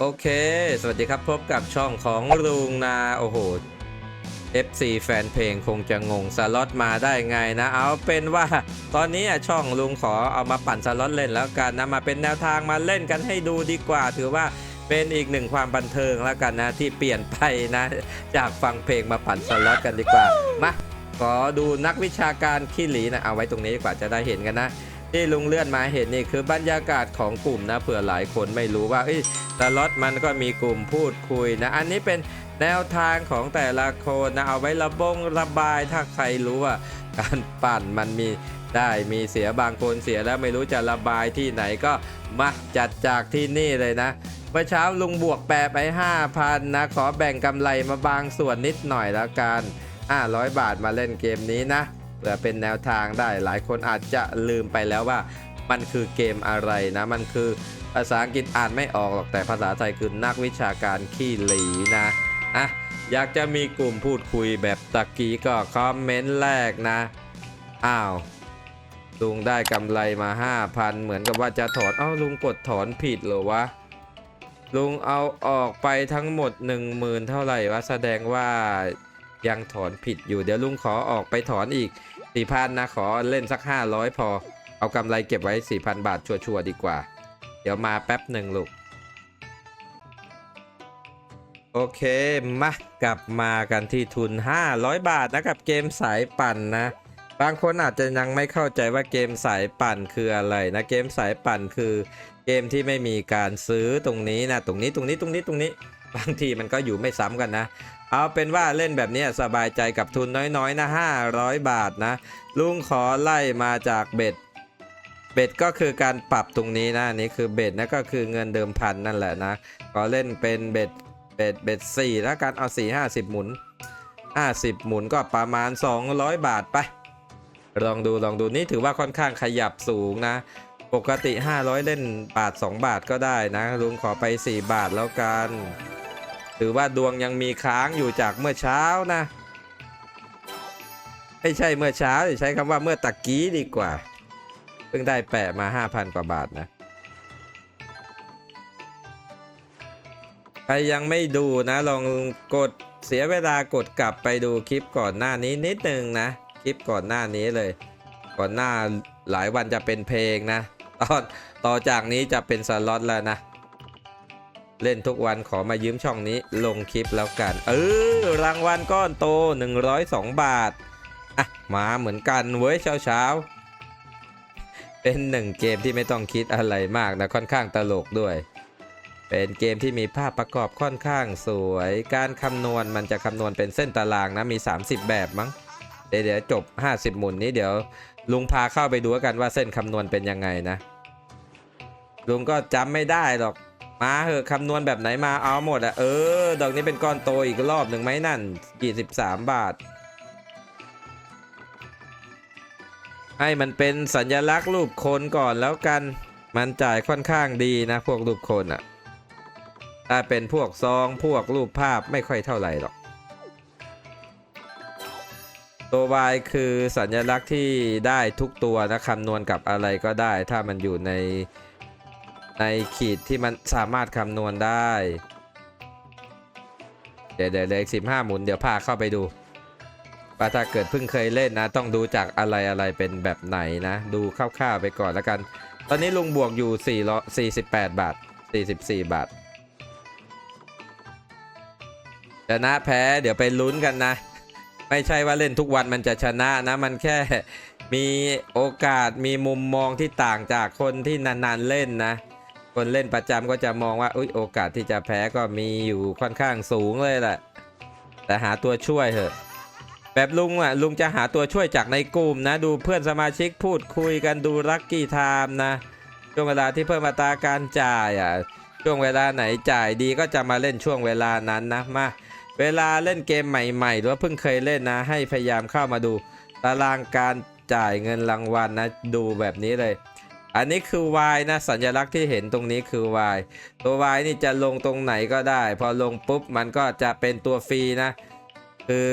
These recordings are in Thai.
โอเค สวัสดีครับพบกับช่องของลุงนา โอ้โห FC แฟนเพลงคงจะงงสล็อตมาได้ไงนะ เอาเป็นว่าตอนนี้ช่องลุงขอเอามาปั่นสล็อตเล่นแล้วกันนะมาเป็นแนวทางมาเล่นกันให้ดูดีกว่า ถือว่าเป็นอีกหนึ่งความบันเทิงแล้วกันนะ ที่เปลี่ยนไปนะ จากฟังเพลงมาปั่นสล็อตกันดีกว่า มาขอดูนักวิชาการขี้หลีนะ เอาไว้ตรงนี้ดีกว่าจะได้เห็นกันนะ ที่ลุงเลื่อนมาเห็นนี่คือบรรยากาศของกลุ่มนะเผื่อหลายคนไม่รู้ว่าเอ้ยสล็อตมันก็มีกลุ่มพูดคุยนะ อันนี้เป็นแนวทางของแต่ละคนนะเอาไว้ระบงระบายถ้าใครรู้ว่า การปั่นมันมีได้มีเสียบางคนเสียแล้วไม่รู้จะระบายที่ไหนก็มาจัดจากที่นี่เลยนะเมื่อเช้าลุงบวกแปรไป 5,000 นะ ขอแบ่งกำไรมาบางส่วนนิดหน่อยแล้วกัน500 บาทมาเล่นเกมนี้นะ เพื่อเป็นแนวทางได้หลายคนอาจจะลืมไปแล้วว่า มันคือเกมอะไรนะ มันคือภาษาอังกฤษอ่านไม่ออกหรอกแต่ภาษาไทยคือนักวิชาการขี้หลีนะอะอยากจะมีกลุ่มพูดคุยแบบตะกี้ก็คอมเมนต์แรกนะ อ้าวลุงได้กำไรมา 5,000 เหมือนกับว่าจะถอน เอ้าลุงกดถอนผิดเหรอวะ ลุงเอาออกไปทั้งหมด 10,000 เท่าไหร่วะ แสดงว่า ยังถอนผิดอยู่เดี๋ยวลุงขอออกไปถอนอีกสี่พันนะขอเล่นสัก 500 พอ เอากำไรเก็บไว้ 4,000 บาทชัวร์ๆดีกว่า เดี๋ยวมาแป๊บหนึ่งลูก โอเค มากลับมากันที่ทุน 500 บาทนะกับเกมสายปั่นนะ บางคนอาจจะยังไม่เข้าใจว่าเกมสายปั่นคืออะไรนะ เกมสายปั่นคือเกมที่ไม่มีการซื้อตรงนี้นะ ตรงนี้ตรงนี้ตรงนี้ตรงนี้ บางทีมันก็อยู่ไม่ซ้ำกันนะ เอาเป็นว่าเล่นแบบนี้สบายใจกับทุนน้อยๆนะ500 บาทนะ ลุงขอไล่มาจากเบ็ด เบ็ดก็คือการปรับตรงนี้นะนี่คือเบ็ดนะก็คือเงินเดิมพันนั่นแหละนะขอเล่นเป็นเบ็ดเบ็ดเบ็ดสี่แล้วกันเอาสี่ห้าสิบหมุน50หมุนก็ประมาณ 200 บาทไป ลองดูลองดูนี่ถือว่าค่อนข้างขยับสูงนะ ปกติ 500 เล่นบาท 2 บาทก็ได้นะ ลุงขอไป 4 บาทแล้วกัน ถือว่าดวงยังมีค้างอยู่จากเมื่อเช้านะ ไม่ใช่เมื่อเช้าใช้คำว่าเมื่อตะกี้ดีกว่า เพิ่งได้แปะมา 5,000 กว่าบาทนะ ใครยังไม่ดูนะลองกดเสียเวลากดกลับไปดูคลิปก่อนหน้านี้นิดนึงนะ คลิปก่อนหน้านี้เลย ก่อนหน้าหลายวันจะเป็นเพลงนะ ตอนต่อจากนี้จะเป็นสล็อตแล้วนะ เล่นทุกวันขอมายืมช่องนี้ลงคลิปแล้วกัน เออ รางวัลก้อนโต 102 บาท อะ มาเหมือนกันเว้ยเช้าเช้าๆเป็นหนึ่งเกมที่ไม่ต้องคิดอะไรมากนะค่อนข้างตลกด้วย เป็นเกมที่มีภาพประกอบค่อนข้างสวย การคำนวณมันจะคำนวณเป็นเส้นตารางนะมี 30 แบบมั้ง เดี๋ยวเดี๋ยวจบ 50 หมุนนี้เดี๋ยว ลุงพาเข้าไปดูกันว่าเส้นคำนวณเป็นยังไงนะ ลุงก็จำไม่ได้หรอก มาเหอะคำนวณแบบไหนมาเอาหมดอะเออ ดอกนี้เป็นก้อนโตอีกรอบหนึ่งไหมนั่น23บสามบาท ให้มันเป็นสัญลักษณ์รูปคนก่อนแล้วกัน มันจ่ายค่อนข้างดีนะพวกรูปคนอะถ้าเป็นพวกซองพวกรูปภาพไม่ค่อยเท่าไหร่หรอก ตัว y คือสัญลักษณ์ที่ได้ทุกตัวนะคำนวณกับอะไรก็ได้ ถ้ามันอยู่ใน ในขีดที่มันสามารถคำนวณได้ เดี๋ยวเดี๋ยวเหลยสิบห้าหมุนเดี๋ยวพาเข้าไปดูว่าถ้าเกิดเพิ่งเคยเล่นนะ ต้องดูจากอะไรอะไรเป็นแบบไหนนะ ดูคร่าวๆไปก่อนแล้วกัน ตอนนี้ลุงบวกอยู่ 4 48 บาท 44 บาทชนะแพ้เดี๋ยวไปลุ้นกันนะ ไม่ใช่ว่าเล่นทุกวันมันจะชนะนะ มันแค่มีโอกาสมีมุมมองที่ต่างจากคนที่นานๆเล่นนะ คนเล่นประจำก็จะมองว่าอุยโอกาสที่จะแพ้ก็มีอยู่ค่อนข้างสูงเลยแหละ แต่หาตัวช่วยเถอะ แบบลุงอะลุงจะหาตัวช่วยจากในกลุ่มนะ ดูเพื่อนสมาชิกพูดคุยกันดูลัคกี้ไทม์นะช่วงเวลาที่เพิ่มอัตราการจ่ายอะช่วงเวลาไหนจ่ายดีก็จะมาเล่นช่วงเวลานั้นนะมาเวลาเล่นเกมใหม่ ๆ หรือว่าเพิ่งเคยเล่นนะ ให้พยายามเข้ามาดูตารางการจ่ายเงินรางวัลนะดูแบบนี้เลย อันนี้คือ Y นะ สัญลักษณ์ที่เห็นตรงนี้คือ Y ตัว Y นี่จะลงตรงไหนก็ได้ พอลงปุ๊บมันก็จะเป็นตัวฟรีนะ คือ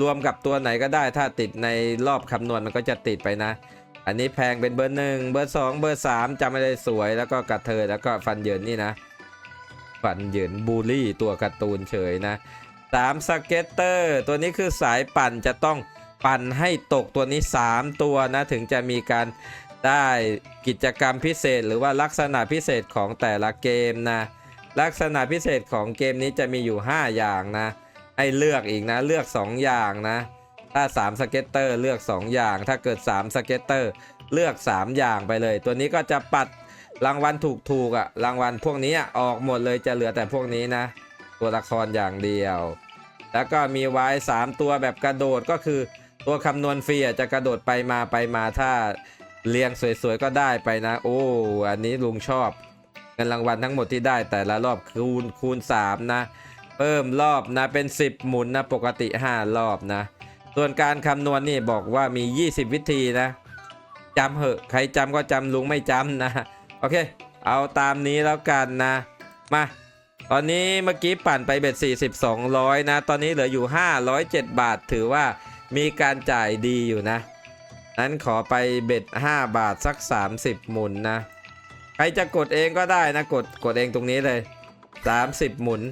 รวมกับตัวไหนก็ได้ ถ้าติดในรอบคำนวณมันก็จะติดไปนะ อันนี้แพงเป็นเบอร์หนึ่งเบอร์สองเบอร์สามจำไม่ได้สวยแล้วก็กระเทยแล้วก็ฟันเหยินนี่นะ ฟันเหยินบูลลี่ตัวการ์ตูนเฉยนะสามสเก็ตเตอร์ตัวนี้คือสายปั่นจะต้องปั่นให้ตกตัวนี้ 3 ตัวนะถึงจะมีการ ได้กิจกรรมพิเศษหรือว่าลักษณะพิเศษของแต่ละเกมนะ ลักษณะพิเศษของเกมนี้จะมีอยู่ 5 อย่างนะให้เลือกอีกนะเลือก 2 อย่างนะ ถ้า 3 สเก็ตเตอร์เลือก 2 อย่าง ถ้าเกิด 3 สเก็ตเตอร์เลือก 3 อย่างไปเลย ตัวนี้ก็จะปัดรางวัลถูกๆอะ่ะรางวัลพวกนี้อออกหมดเลยจะเหลือแต่พวกนี้นะ ตัวละครอย่างเดียว แล้วก็มีไว้ 3 ตัวแบบกระโดดก็คือตัวคำนวณฟรีจะกระโดดไปมาไปมาถ้า เรียงสวยๆก็ได้ไปนะ โอ้ อันนี้ลุงชอบเงินรางวัลทั้งหมดที่ได้แต่ละรอบคูณคูณ 3 นะ เพิ่มรอบนะเป็น 10 หมุนนะปกติ 5 รอบนะ ส่วนการคำนวณนี่บอกว่ามี 20 วิธีนะจำเหอะใครจำก็จำลุงไม่จำนะโอเค เอาตามนี้แล้วกันนะ มา ตอนนี้เมื่อกี้ปั่นไปเบ็ด40 200 นะ ตอนนี้เหลืออยู่ 507 บาท ถือว่ามีการจ่ายดีอยู่นะ นั้นขอไปเบ็ด5 บาทสัก 30 หมุนนะ ใครจะกดเองก็ได้นะ กดกดเองตรงนี้เลย 30 หมุน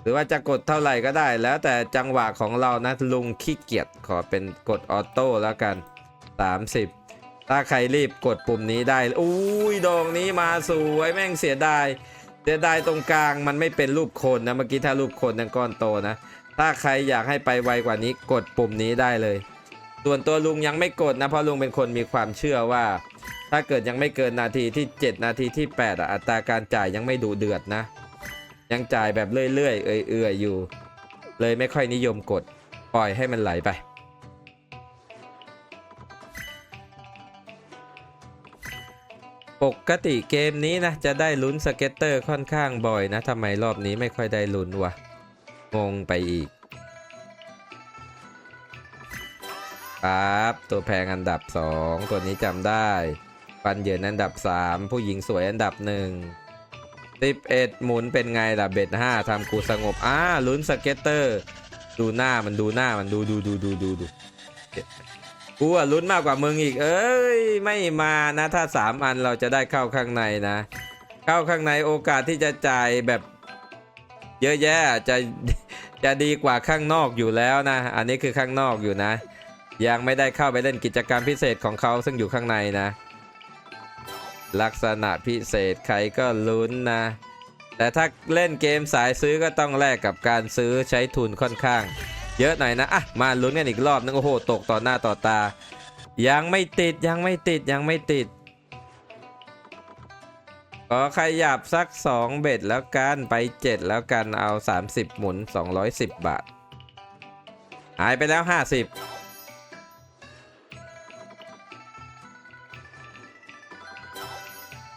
หรือว่าจะกดเท่าไหร่ก็ได้แล้วแต่จังหวะของเรานะลุงขี้เกียจขอเป็นกดออโต้แล้วกัน 30 ถ้าใครรีบกดปุ่มนี้ได้อุ้ยดอกนี้มาสวยแม่งเสียดายเสียดายตรงกลางมันไม่เป็นรูปคนนะเมื่อกี้ถ้ารูปคนยังก้อนโตนะ ถ้าใครอยากให้ไปไวกว่านี้กดปุ่มนี้ได้เลย ส่วนตัวลุงยังไม่กดนะ เพราะลุงเป็นคนมีความเชื่อว่า ถ้าเกิดยังไม่เกินนาทีที่ 7 นาทีที่ 8อะอัตราการจ่ายยังไม่ดูเดือดนะ ยังจ่ายแบบเรื่อยๆเอื่อยๆอยู่ เลยไม่ค่อยนิยมกด ปล่อยให้มันไหลไปปกติเกมนี้นะ จะได้ลุ้นสเก็ตเตอร์ค่อนข้างบ่อยนะทำไมรอบนี้ไม่ค่อยได้ลุ้นวะงงไปอีก ครับตัวแพงอันดับ 2 ตัวนี้จำได้ปันเหยินอันดับ 3 ผู้หญิงสวยอันดับ1 11 หมุนเป็นไงล่ะเบ็ด5ทำกูสงบอ่าลุ้นสเก็ตเตอร์ ดูหน้ามันดูหน้ามันดูดูดูดูดูดูกูอะลุ้นมากกว่ามึงอีก เอ้ย ไม่มานะ ถ้า 3 อันเราจะได้เข้าข้างในนะ เข้าข้างในโอกาสที่จะจ่ายแบบ เยอะแยะจะจะดีกว่าข้างนอกอยู่แล้วนะ อันนี้คือข้างนอกอยู่นะ ยังไม่ได้เข้าไปเล่นกิจกรรมพิเศษของเขาซึ่งอยู่ข้างในนะ ลักษณะพิเศษใครก็ลุ้นนะ แต่ถ้าเล่นเกมสายซื้อก็ต้องแลกกับการซื้อใช้ทุนค่อนข้าง เยอะหน่อยนะอะมาลุ้นกันอีกรอบนึงโอ้โหตกต่อหน้าต่อตา ยังไม่ติดยังไม่ติดยังไม่ติดขอขยับสัก 2 เบ็ดแล้วกันไป 7 แล้วกันเอา 30 หมุน 210 บาท หายไปแล้ว 50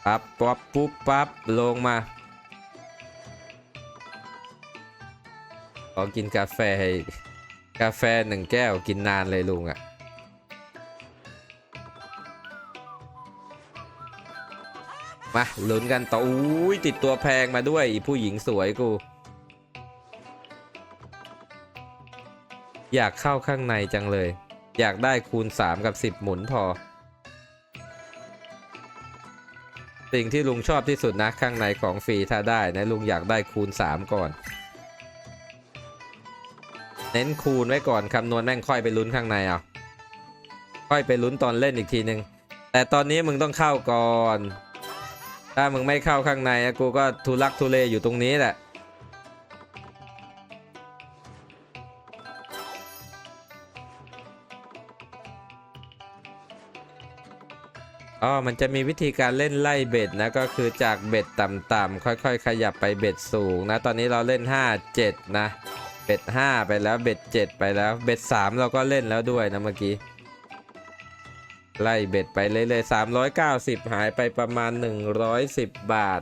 ปั๊บปั๊บปุ๊บปั๊บลงมาขอกินกาแฟให้กาแฟหนึ่งแก้วกินนานเลยลุงอะ่ะมาลุ้นกันต่ออุ้ยติดตัวแพงมาด้วยผู้หญิงสวยกู อยากเข้าข้างในจังเลย อยากได้คูณ 3 กับ 10 หมุนพอ สิ่งที่ลุงชอบที่สุดนะข้างในของฟรีถ้าได้นะลุงอยากได้คูณ 3 ก่อน เน้นคูณไว้ก่อนคำนวณแม่งค่อยไปลุ้นข้างในเอาค่อยไปลุ้นตอนเล่นอีกทีหนึ่งแต่ตอนนี้มึงต้องเข้าก่อน ถ้ามึงไม่เข้าข้างในอะกูก็ทุลักทุเลอยู่ตรงนี้แหละ อ๋อมันจะมีวิธีการเล่นไล่เบ็ดนะก็คือจากเบ็ดต่ำๆค่อยๆ ขยับไปเบ็ดสูงนะ ตอนนี้เราเล่น 5 7 นะ เบ็ด 5 ไปแล้วเบ็ด 7 ไปแล้วเบ็ด 3 เราก็เล่นแล้วด้วยนะเมื่อกี้ ไล่เบ็ดไปเรื่อยๆ390 หายไปประมาณ 110 บาท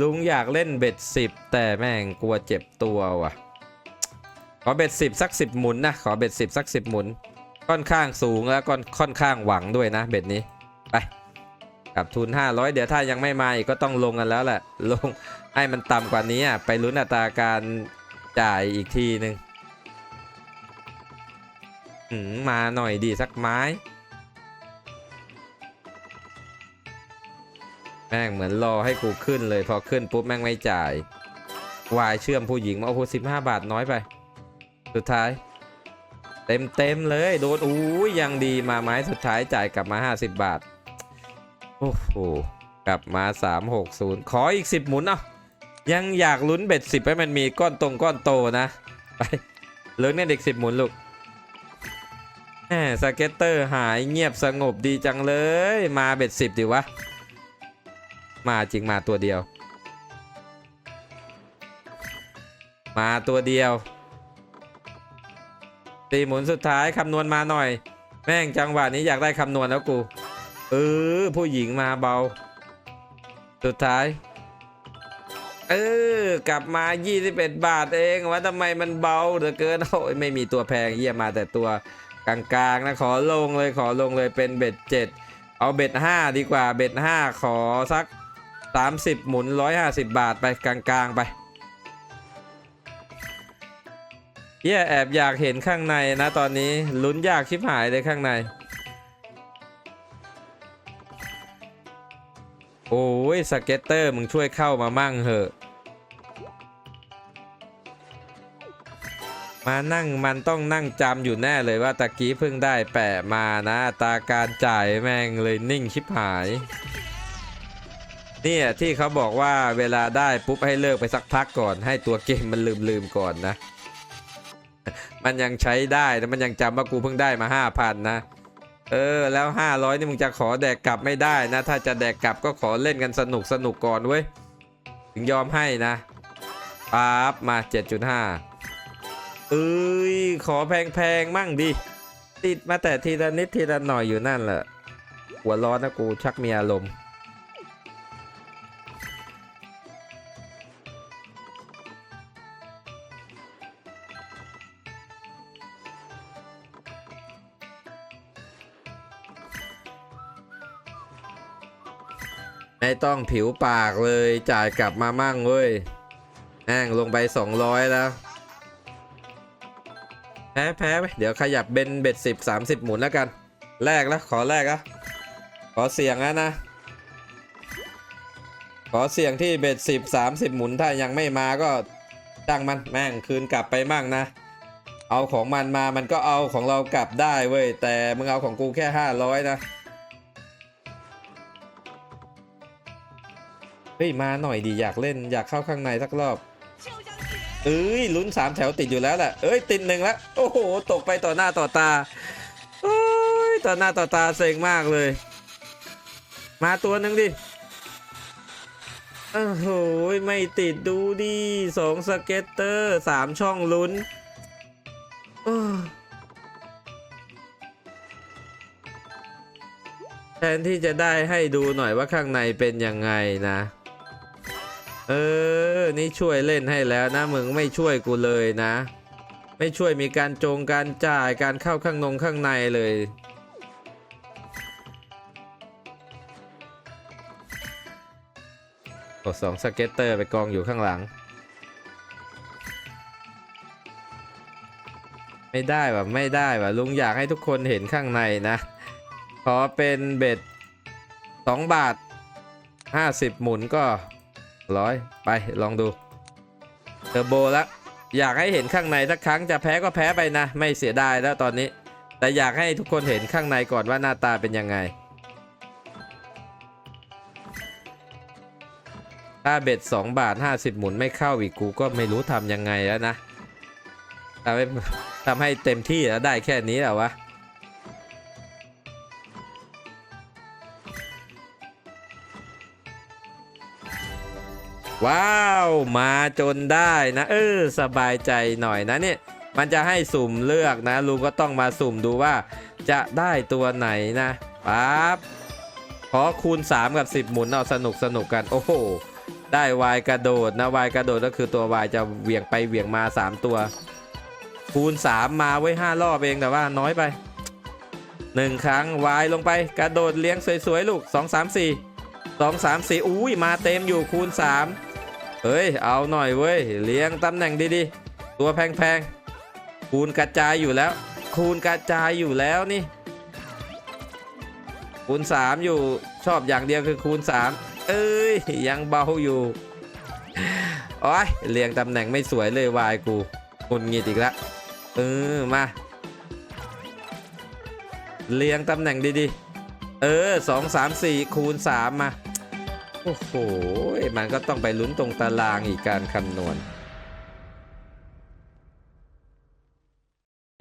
ลุงอยากเล่นเบ็ด 10 แต่แม่งกลัวเจ็บตัวว่ะ ขอเบ็ด 10 สัก 10 หมุนนะ ขอเบ็ด 10 สัก 10 หมุน ค่อนข้างสูงแล้วก็ค่อนข้างหวังด้วยนะเบ็ดนี้ไป กับทุน 500 เดี๋ยวถ้ายังไม่มาอีกก็ต้องลงกันแล้วแหละ ลงให้มันต่ำกว่านี้ไปลุ้นอัตราการจ่ายอีกทีหนึ่งมาหน่อยดีสักไม้ แม่งเหมือนรอให้กูขึ้นเลยพอขึ้นปุ๊บแม่งไม่จ่าย วายเชื่อมผู้หญิงมาโอ้โหสิบห้าบาทน้อยไป สุดท้าย เต็มเต็มเลย โดนอู้ยังดีมาไม้สุดท้ายจ่ายกลับมา 50 บาท โอ้โห กลับมา 360 ขออีก 10 หมุนเอะยังอยากลุ้นเบ็ดสิบให้มันมีก้อนตรงก้อนโตนะ ไปลุ้นกันอีก10 หมุนลูกแหมสเก็ตเตอร์หายเงียบสงบดีจังเลย มาเบ็ดสิบดิวะ มาจริงมาตัวเดียว มาตัวเดียวตีหมุนสุดท้ายคำนวณมาหน่อย แม่งจังหวะนี้อยากได้คำนวณแล้วกู เออ ผู้หญิงมาเบา สุดท้าย เออ กลับมา 21 บาทเองว่าทำไมมันเบาเหลือเกินโอ้ยไม่มีตัวแพงเยี่ยมาแต่ตัวกลางๆนะขอลงเลยขอลงเลยเป็นเบ็ด7เอาเบ็ด5ดีกว่าเบ็ด5ขอสัก 30 หมุน 150 บาทไปกลางๆไปเย่แอบอยากเห็นข้างในนะตอนนี้ลุ้นยากชิบหายเลยข้างใน โอ้ยสเก็ตเตอร์มึงช่วยเข้ามามั่งเหอะ มานั่งมันต้องนั่งจำอยู่แน่เลยว่าตะกี้เพิ่งได้แปะมานะตาการจ่ายแม่งเลยนิ่งชิบหายเนี่ยที่เขาบอกว่าเวลาได้ปุ๊บให้เลิกไปสักพักก่อน ให้ตัวเกมมันลืมลืมๆก่อนนะ มันยังใช้ได้แต่มันยังจำว่ากูเพิ่งได้มาห้าพันนะ เออแล้วห้าร้อยนี่มึงจะขอแดกกลับไม่ได้นะ ถ้าจะแดกกลับก็ขอเล่นกันสนุกสนุกก่อนเว้ยถึงยอมให้นะปั๊บมา 7.5 เอ้ย ขอแพงๆ มั่งดิ ติดมาแต่ทีละนิดทีละหน่อยอยู่นั่นแหละ หัวร้อนนะกูชักมีอารมณ์ ไม่ต้องผิวปากเลยจ่ายกลับมามั่งเว้ยแห้งลงไป 200 แล้ว แพ้แพ้ไปเดี๋ยวขยับเบนเบ็ดสิบสามสิบหมุนแล้วกัน แรกแล้วขอแรกอะขอเสี่ยงแล้วนะ ขอเสี่ยงที่เบ็ดสิบสามสิบหมุนถ้ายังไม่มาก็จ้างมันแม่งคืนกลับไปมั่งนะ เอาของมันมามันก็เอาของเรากลับได้เว้ยแต่มึงเอาของกูแค่500นะ ฮ้ยมาหน่อยดีอยากเล่นอยากเข้าข้างในสักรอบเอ้ยลุ้นสามแถวติดอยู่แล้วแหละเอ้ยติดหนึ่งแล้วโอ้โหตกไปต่อหน้าต่อตาโอ้ยต่อหน้าต่อตาเซ็งมากเลย มาตัวหนึ่งดิโอ้โหไม่ติดดูดิสองสเก็ตเตอร์สามช่องลุ้นแทนที่จะได้ให้ดูหน่อยว่าข้างในเป็นยังไงนะ เออ นี่ช่วยเล่นให้แล้วนะมึงไม่ช่วยกูเลยนะ ไม่ช่วยมีการจงการจ่ายการเข้าข้างนงข้างในเลย กดสองสเก็ตเตอร์ไปกองอยู่ข้างหลัง ไม่ได้ว่ะไม่ได้ว่ะลุงอยากให้ทุกคนเห็นข้างในนะ ขอเป็นเบ็ด2บาท50หมุนก็ ร้อยไปลองดูเทอร์โบแล้วอยากให้เห็นข้างในสักครั้งจะแพ้ก็แพ้ไปนะ ไม่เสียดายแล้วตอนนี้ แต่อยากให้ทุกคนเห็นข้างในก่อนว่าหน้าตาเป็นยังไงถ้าเบ็ด2บาท 50 หมุนไม่เข้าอีกกูก็ไม่รู้ทำยังไงแล้วนะทำให้ทำให้เต็มที่แล้วได้แค่นี้แหละวะ ว้าวมาจนได้นะเออสบายใจหน่อยนะเนี่ยมันจะให้สุ่มเลือกนะลุงก็ต้องมาสุ่มดูว่า จะได้ตัวไหนนะปั๊บขอคูณ 3 กับ 10 หมุนเอาสนุกสนุกกันโอ้โหได้วายกระโดดนะวายกระโดดก็คือตัววายจะเหวี่ยงไปเหวี่ยงมา 3 ตัว คูณ 3 มาไว้ 5 รอบเองแต่ว่าน้อยไป 1 ครั้งวายลงไปกระโดดเลี้ยงสวยๆลูก 2 3 4 2 3 4 อุ้ยมาเต็มอยู่คูณ 3 เฮ้ย เอาหน่อยเว้ย เลี้ยงตำแหน่งดีๆ ตัวแพงๆ คูณกระจายอยู่แล้ว คูณกระจายอยู่แล้วนี่ คูณ 3 อยู่ ชอบอย่างเดียวคือคูณ 3 เอเอ้ย ยังเบาอยู่ โอ้ยเรียงตำแหน่งไม่สวยเลยวายกูหงุนงิดอีกแล้วเออ มาเรียงตำแหน่งดีๆ เออสองสามสี่คูณสามมา โอ้โห มันก็ต้องไปลุ้นตรงตารางอีกการคำนวณ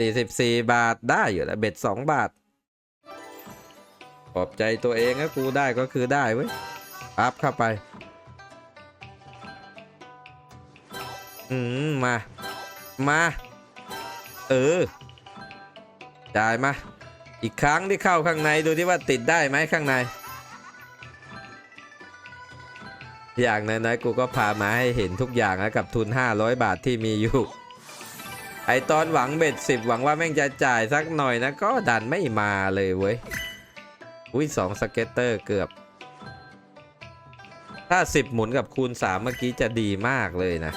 44 บาทได้อยู่แล้วเบ็ด 2 บาท ขอบใจตัวเองนะกูได้ก็คือได้เว้ย อัพเข้าไป อืม มา มา เออ จ่ายมา อีกครั้งที่เข้าข้างในดูที่ว่าติดได้ไหมข้างใน อย่างน้อยๆกูก็พามาให้เห็นทุกอย่างแล้วกับทุน 500 บาทที่มีอยู่ ไอตอนหวังเบ็ดสิบหวังว่าแม่งจะจ่ายสักหน่อยนะก็ดันไม่มาเลยเว้ย อุ้ยสองสเก็ตเตอร์เกือบ ถ้า 10 หมุนกับคูณ 3 เมื่อกี้จะดีมากเลยนะ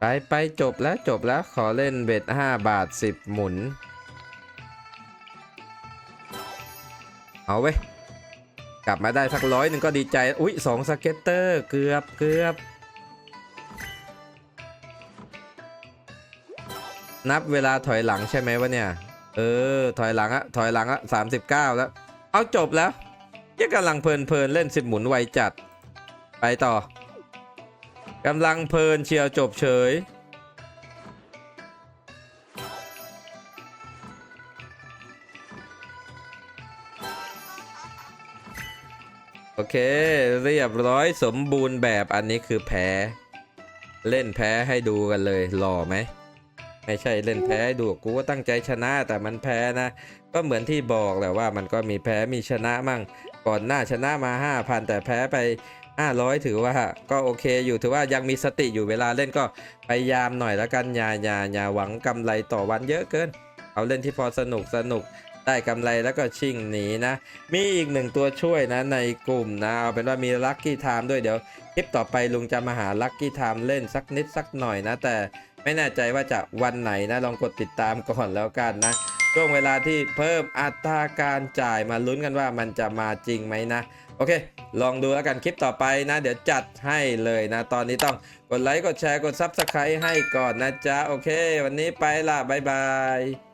ไปไปจบแล้วจบแล้วขอเล่นเบ็ด5 บาท 10 หมุน เอาเว้ยกลับมาได้สักร้อยหนึ่งก็ดีใจ อุ้ยสองสเก็ตเตอร์เกือบเกือบนับเวลาถอยหลังใช่ไหมวะเนี่ย เออ ถอยหลังอะถอยหลังอะสามสิบเก้าแล้ว เอาจบแล้วยังกำลังเพลินเพลินเล่นสิบหมุนไวจัด ไปต่อ กำลังเพลินเชียวจบเฉย โอเค เรียบร้อยสมบูรณ์แบบอันนี้คือแพ้ เล่นแพ้ให้ดูกันเลยหล่อไหม ไม่ใช่เล่นแพ้ให้ดูกูก็ตั้งใจชนะแต่มันแพ้นะ ก็เหมือนที่บอกแหละว่ามันก็มีแพ้มีชนะมั่ง ก่อนหน้าชนะมา 5,000 แต่แพ้ไป 500 ถือว่าก็โอเคอยู่ถือว่ายังมีสติอยู่เวลาเล่นก็พยายามหน่อยแล้วกันอย่าอย่าอย่าหวังกำไรต่อวันเยอะเกิน เอาเล่นที่พอสนุกสนุกได้กำไรแล้วก็ชิ่งหนีนะ มีอีกหนึ่งตัวช่วยนะในกลุ่มนะเอาเป็นว่ามีลัคกี้ไทม์ด้วยเดี๋ยวคลิปต่อไปลุงจะมาหาลัคกี้ไทม์เล่นสักนิดสักหน่อยนะ แต่ไม่แน่ใจว่าจะวันไหนนะลองกดติดตามก่อนแล้วกันนะ ช่วงเวลาที่เพิ่มอัตราการจ่ายมาลุ้นกันว่ามันจะมาจริงไหมนะ โอเค ลองดูแล้วกันคลิปต่อไปนะ เดี๋ยวจัดให้เลยนะ ตอนนี้ต้องกดไลค์กดแชร์กด Subscribe ให้ก่อนนะจ๊ะ โอเค วันนี้ไปละบ๊ายบาย